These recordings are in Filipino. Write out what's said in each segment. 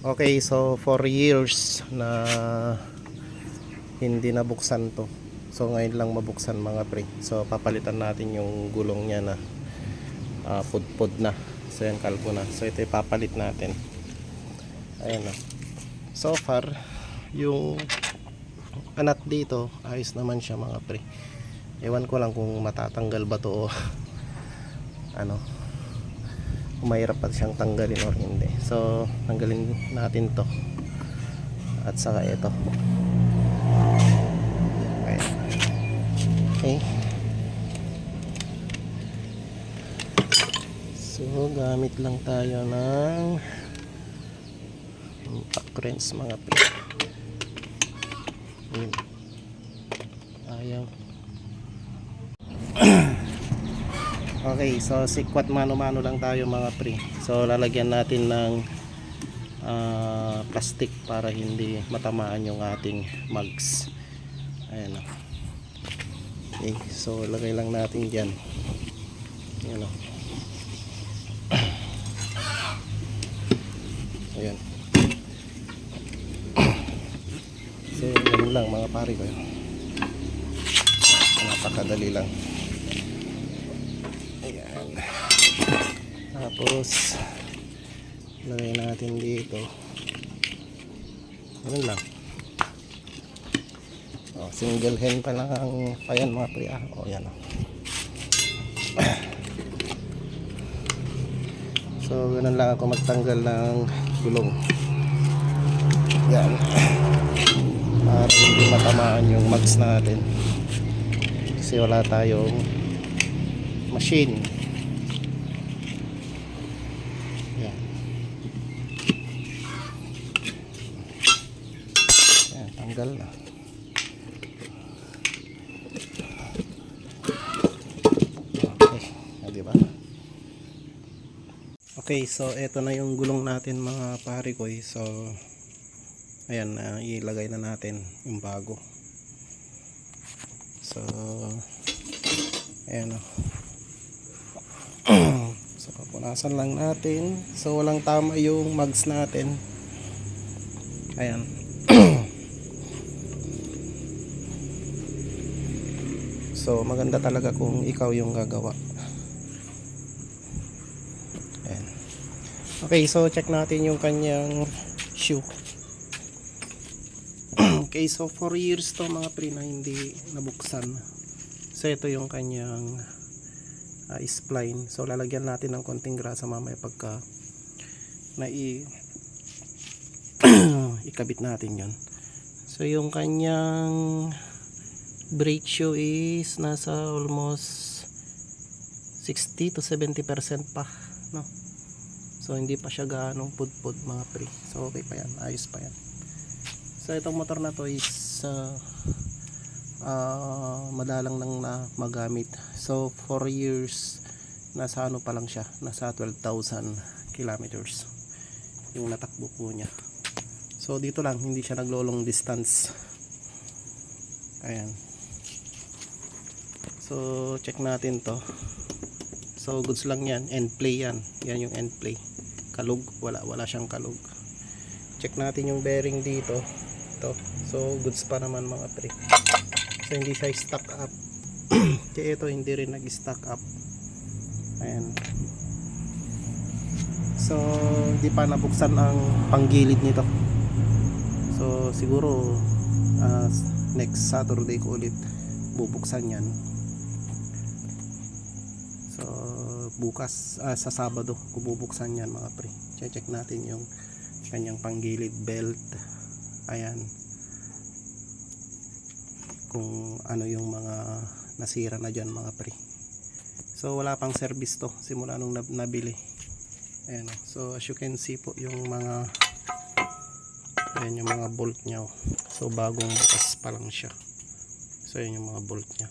Okay, so for years na hindi nabuksan to. So ngayon lang mabuksan mga pre. So papalitan natin yung gulong niya na ah, pudpud na. So yan kalbo na. So ito ipapalit natin. Ayan na. So far, yung anak dito, ayos naman siya mga pre. Ewan ko lang kung matatanggal ba to o ano mahirap pa siyang tanggalin or hindi. So tanggalin natin to. At saka ito. Okay, okay. so gamit lang tayo ng impact wrench mga pre. Ayaw Okay, so sikwat mano-mano lang tayo mga pre. So lalagyan natin ng ah, plastic para hindi matamaan yung ating mugs. Ayan o. Okay, so lagay lang natin dyan. Ayan o. Ayan. So ganun lang mga pare ko. Napakadali lang. Ayan. Tapos, lagay natin dito. Ganun lang. O, single hand pa lang ang payan mga pre. Ah, o, yan o. So, ganun lang ako magtanggal ng gulong. Yan. Para hindi matamaan yung mags natin. Kasi wala tayong machine. Yan. Yan, tanggal na. Okay, ah, di ba? Okay, so eto na yung gulong natin mga pare ko. eh. So ayan, na ilagay na natin yung bago. So ayan oh. so punasan lang natin. So walang tama yung mugs natin. Ayan. So maganda talaga kung ikaw yung gagawa. Ayan. Okay so check natin yung kanyang shoe. Okay so 4 years to mga pre na hindi nabuksan. So ito yung kanyang uh, spline. So lalagyan natin ng konting grasa mamaya pagka na i ikabit natin 'yon. So yung kanyang brake shoe is nasa almost 60 to 70% pa, no. So hindi pa siya gaano pudpud mga pre. So okay pa 'yan, ayos pa 'yan. So itong motor na to is uh, ah, madalang nang na magamit. So 4 years nasa ano pa lang siya, nasa 12,000 kilometers yung natakbo po niya. So dito lang hindi siya naglo-long distance. Ayan. So check natin to. So goods lang 'yan, end play 'yan. Yan yung end play. Kalug, wala wala siyang kalug. Check natin yung bearing dito. To. So goods pa naman mga pre. So hindi siya stock up. Kaya ito hindi rin nag-stock up. Ayan. So hindi pa nabuksan ang panggilid nito. So siguro ah, next Saturday ko ulit bubuksan yan. So bukas ah, sa Sabado ko bubuksan yan mga pre. Check natin yung kanyang panggilid belt. Ayan kung ano yung mga nasira na dyan mga pre. So wala pang service to simula nung nab- nabili. Ayan o. so as you can see po yung mga ayan yung mga bolt nya o. so bagong bukas pa lang siya. So ayan yung mga bolt nya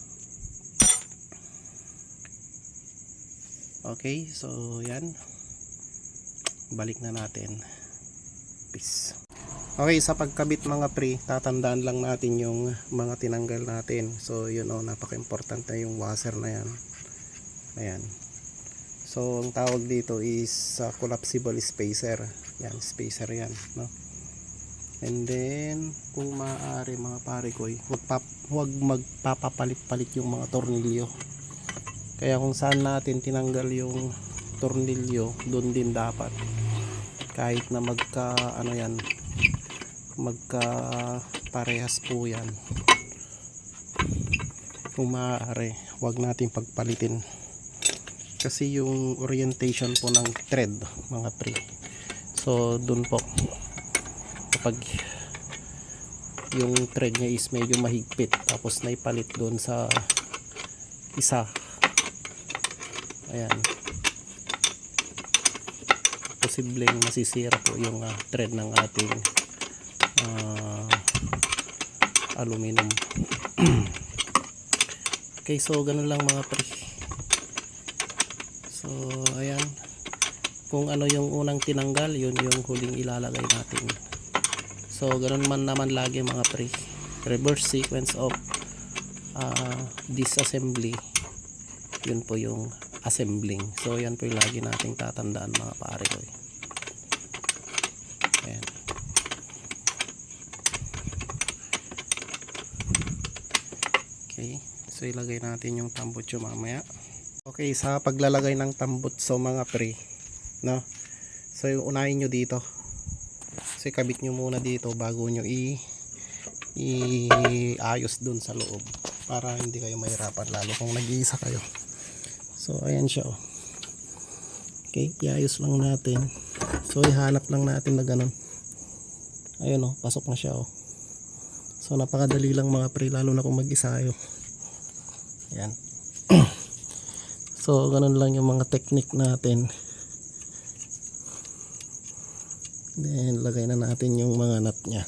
okay so yan balik na natin. Peace Okay, sa pagkabit mga pre, tatandaan lang natin yung mga tinanggal natin. So, yun o, napaka-importante yung washer na yan. Ayan. So, ang tawag dito is uh, collapsible spacer. Yan, spacer yan, no? And then, kung maaari mga pare ko, huwag, pap, huwag magpapapalit-palit yung mga tornilyo. Kaya kung saan natin tinanggal yung tornilyo, doon din dapat. Kahit na magka, ano yan, magka parehas po yan. Kung maaari, huwag natin pagpalitin. Kasi yung orientation po ng thread mga pre so dun po. Kapag yung thread niya is medyo mahigpit tapos naipalit dun sa isa. Ayan. Posibleng masisira po yung ah, thread ng ating ah, aluminum okay so ganun lang mga pre So, ayan. Kung ano yung unang tinanggal, yun yung huling ilalagay natin. So, ganun man naman lagi mga pre. Reverse sequence of uh, disassembly. Yun po yung assembling. So, yan po yung lagi nating tatandaan mga pare ko. Ayan. Okay. So, ilagay natin yung tambutso mamaya. Okay, sa paglalagay ng tambutso mga pre, no? So, unahin nyo dito. So, kabit nyo muna dito bago nyo i i-ayos dun sa loob para hindi kayo mahirapan lalo kung nag-iisa kayo. So, ayan siya oh. Okay, iayos lang natin. So, ihanap lang natin na ganun. Ayun oh, pasok na siya oh. So, napakadali lang mga pre lalo na kung mag-isa kayo. Yan. So, ganun lang yung mga technique natin. Then, lagay na natin yung mga nut niya.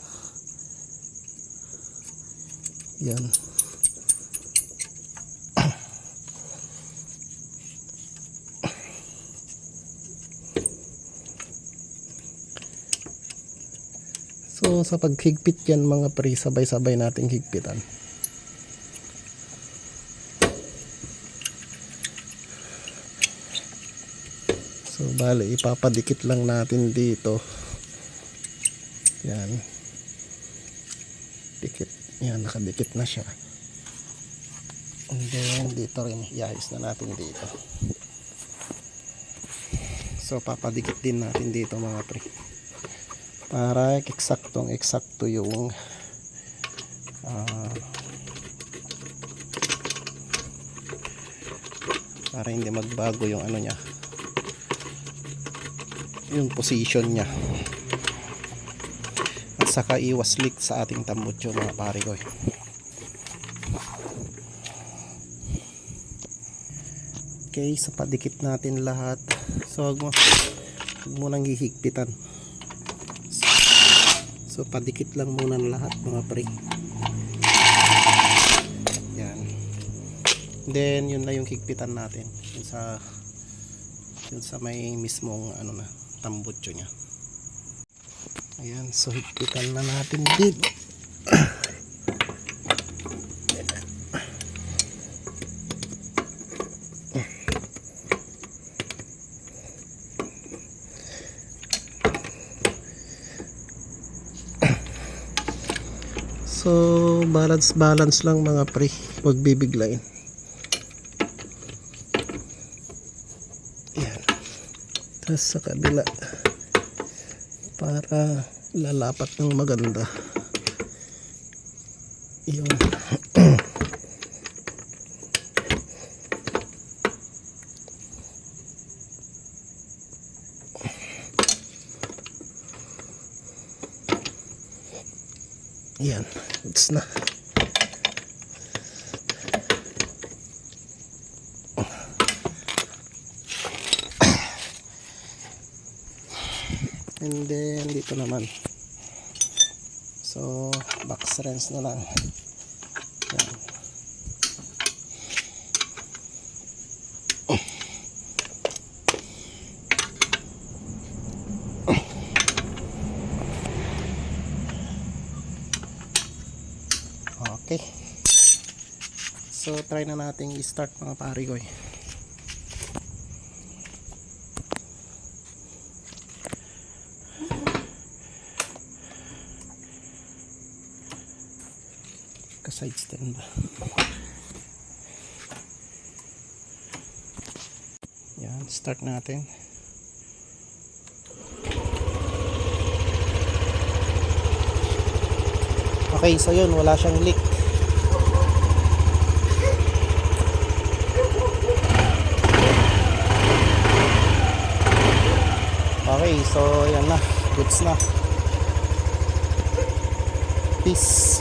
Yan. So, sa paghigpit yan mga pre, sabay-sabay nating higpitan. So, bale, ipapadikit lang natin dito. Yan. Dikit. Yan, nakadikit na siya. And then, dito rin, iayos na natin dito. So, papadikit din natin dito mga pre. Para eksaktong eksakto yung ah, para hindi magbago yung ano niya. Yung position niya. At saka iwas leak sa ating tambutso mga pare ko eh. okay so padikit natin lahat. So wag mo wag mo nang hihigpitan so padikit lang muna ng lahat mga pre. Yan. Then yun na yung higpitan natin. Yun sa yun sa may mismong ano na tambutso niya. Ayan so higpitan na natin dito so balance balance lang mga pre wag bibiglayin Yan. Tapos sa kabila para lalapat ng maganda. Yun. Yan. It's na. And then dito naman. So box rinse na lang. So try na nating i-start mga pare ko. Eh. Ka-side stand ba? Yan, start natin. Okay, so yun, wala siyang leak. So yan na. Goods na. Peace.